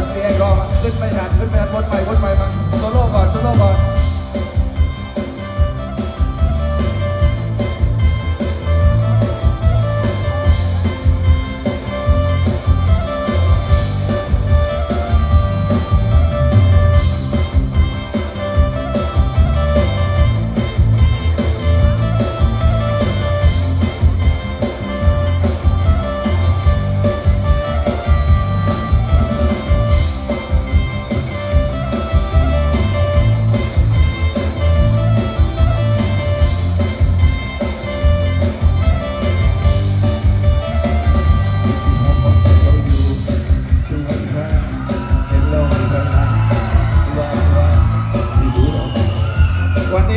Yeah.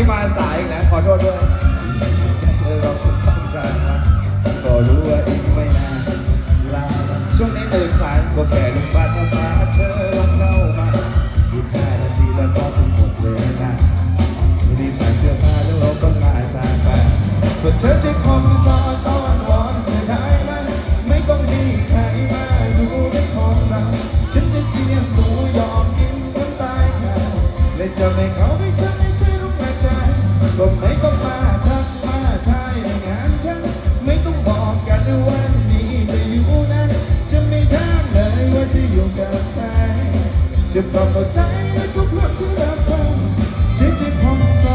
นี้มาสายอีกแล้วขอโทษด้วยเราตั้งใจมากก็รู้ว่าอีกไม่นานลาช่วงนี้ตื่นสายก็แค่ลงบ้านมาพาเธอลองเข้ามาอีกห้านาทีแล้วก็ถึงหมดเวลารีบใส่เสื้อผ้าแล้วเราต้องมาจากไปเพื่อเธอจะคงสอนตอนวอนเธอได้ไหมไม่ต้องมีใครมาดูในของเราฉันจะเจียมตัวยอมกินน้ำตายค่ะและจะไม่ จะปรับเข้าใจในทุกเรื่องที่เราทำที่จะพองส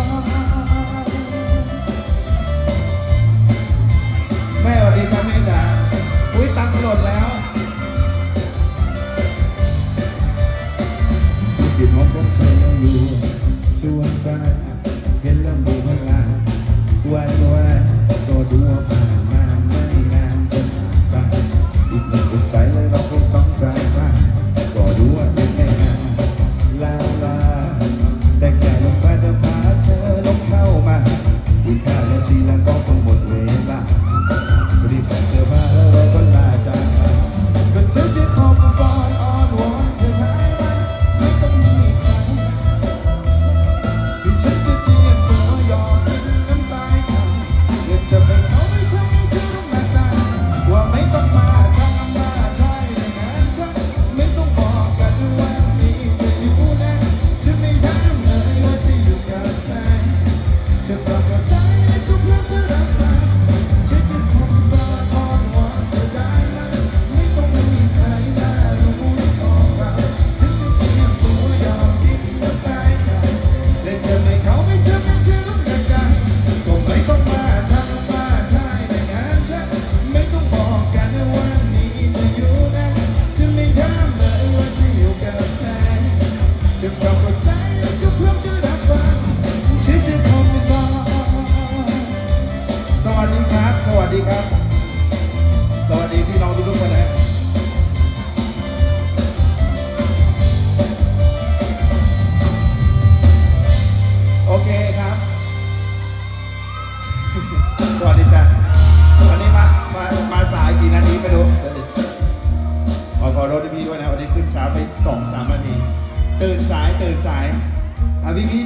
แม่สวัสดีครับแม่จ๋าอุ้ยตังหล่นแล้วกินของผมเธออยู่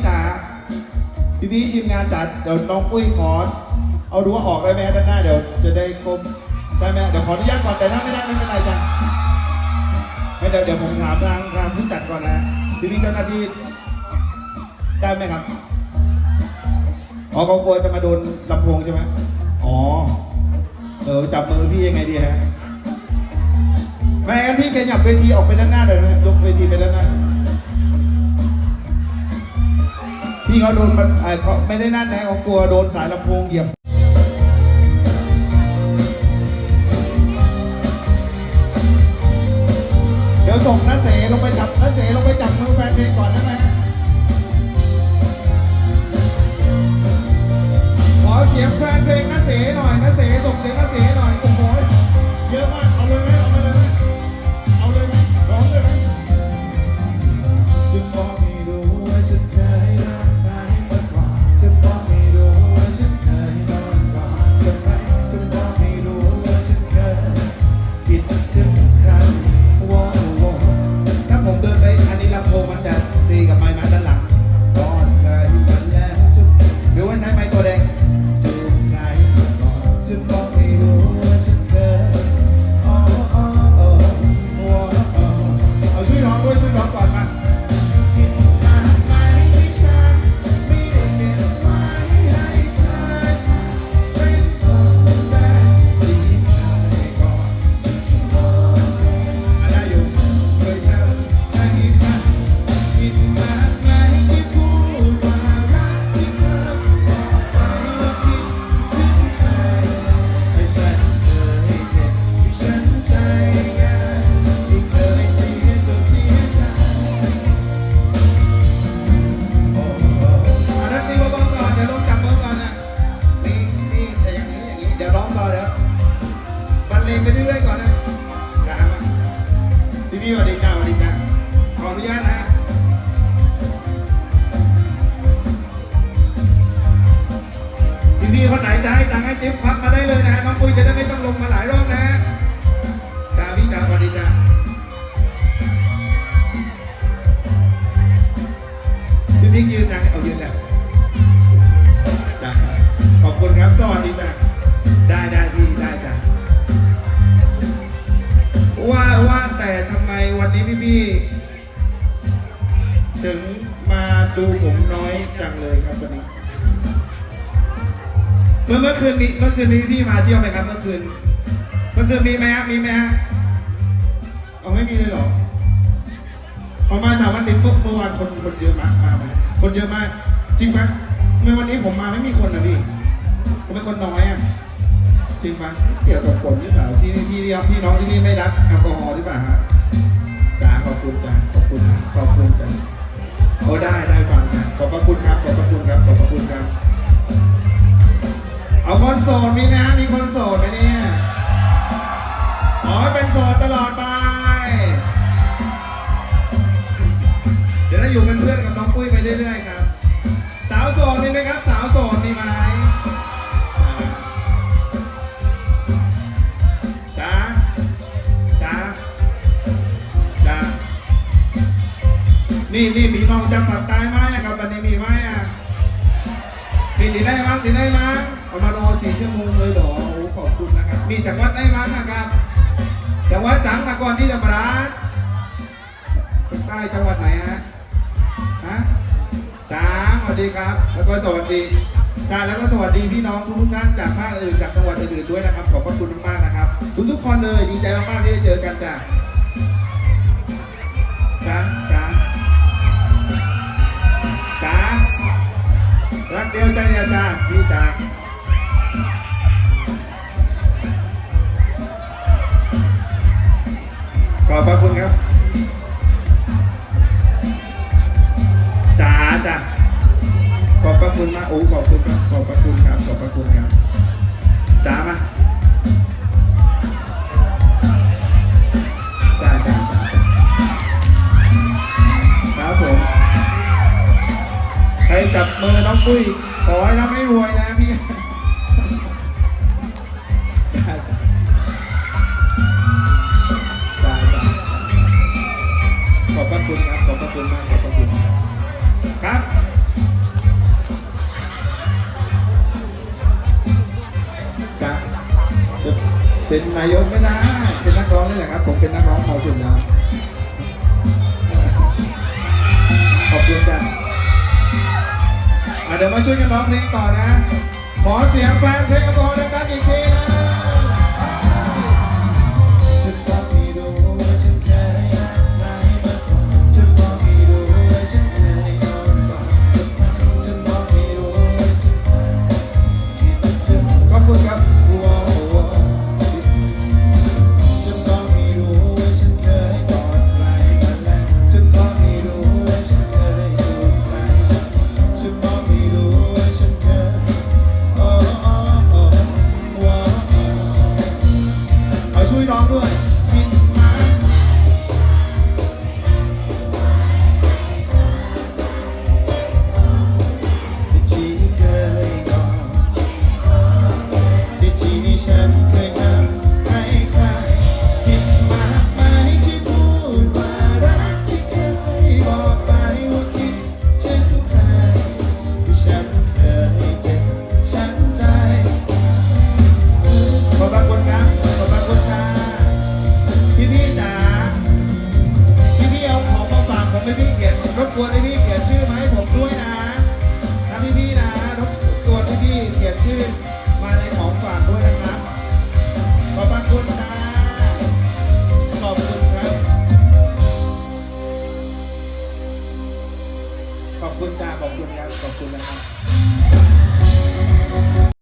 จ๋าพี่พี่ทีมงานจัดเดี๋ยวน้องปุ้ยขอเอารั้วออกได้ไหมด้านหน้าเดี๋ยวจะได้กลมได้ไหมเดี๋ยวขออนุญาตก่อนแต่ถ้าไม่ได้ไม่เป็นไรจ้ะไม่เดี๋ยวเดี๋ยวผมถามทางทางผู้จัดก่อนนะพี่พี่เจ้าหน้าที่ได้ไหมครับอ๋อเขากลัวจะมาโดนลำโพงใช่ไหมอ๋อเออจับมือพี่ยังไงดีฮะไม่งั้นพี่ขยับเวทีออกไปด้านหน้าเลยวนะยกเวทีไปด้านหน้า พี่เขาโดนมันเอ่อเขาไม่ได้นั่นนะเขากลัวโดนสายลำโพงเหยียบ เดี๋ยวส่งนัเสลงไปจับนัเสลงไปจับมือแฟนเพลงก่อนได้ไหมขอเสียงแฟนเพลงนัเสหน่อยนัเสส่งเสียงนัเสหน่อยโอ้โหเยอะมากเอาเลยไหม ถึงมาดูผมน้อยจังเลยครับวันนี้ เมื่อเมื่อคืนมีเมื่อคืนมีพี่มาเที่ยวไหมครับ เมื่อคืน เมื่อคืนมีไหมฮะมีไหมฮะเอาไม่มีเลยเหรอเอามาสามวันติดเมื่อเมื่อวานคนคนเยอะมากมาไหมคนเยอะมาก จริงไหมทำไมวันนี้ผมมาไม่มีคนนะพี่ผมเป็นคนน้อยอะจริงปะเกี่ยวกับฝนหรือเปล่าที่นี่ที่นี่พี่น้องที่นี่ไม่รักแอลกอฮอล์หรือเปล่าฮะจ้าขอบคุณจ้าขอบคุณนะขอบคุณจ้า โอ้ได้ได้ฟังนะขอบพระคุณครับ ขอบพระคุณครับ ขอบพระคุณครับ เอาคนโสดมีไหมฮะมีคนโสดไหมเนี่ยขอให้เป็นโสดตลอดไป จะได้อยู่เป็นเพื่อนกับน้องปุ้ยไปเรื่อยๆครับ สาวโสดมีไหมครับ สาวโสดมีไหม นี่นี่พี่น้องจะปัดตายไหมครับวันนี้มีไหมอะมีที่ได้มั้งที่ได้มั้งเอามารอสี่ชั่วโมงเลยเหรอโอ้ขอบคุณนะครับ มีจังหวัดได้มั้งครับจังหวัดจังนครที่ธรรมราชใต้จังหวัดไหนฮะฮะจ้าสวัสดีครับ แล้วก็สวัสดีจ้าแล้วก็สวัสดีพี่น้องทุกท่านจากภาคอื่นจากจังหวัดอื่นๆด้วยนะครับ ขอบพระคุณมากๆนะครับ ทุกๆคนเลยดีใจมากๆที่ได้เจอกันจ้า รักเดียวใจารย์จ้าพี่จ้าขอบพระคุณครับ น้องปุ้ยขอให้ร่ำให้รวยนะพี่จ้ะได้จ้ะขอบพระคุณครับ ขอบพระคุณมากขอบพระคุณครับครับจ้ะเป็นนายกไม่ได้เป็นนักร้องนี่แหละครับ ผมเป็นนักร้องเมาสุดแล้วขอบคุณจ้ะอะ เดี๋ยวมาช่วยกันร้องเพลงต่อนะ ขอเสียงแฟนเพลงกอดังๆอีกที กวนพี่ๆเขียนชื่อมาให้ผมด้วยนะนะพี่ๆนะรบกวนพี่ๆเขียนชื่อมาในของฝากด้วยนะครับ ขอบพระคุณนะขอบคุณครับ ขอบคุณจ้าขอบคุณครับ ขอบคุณนะครับ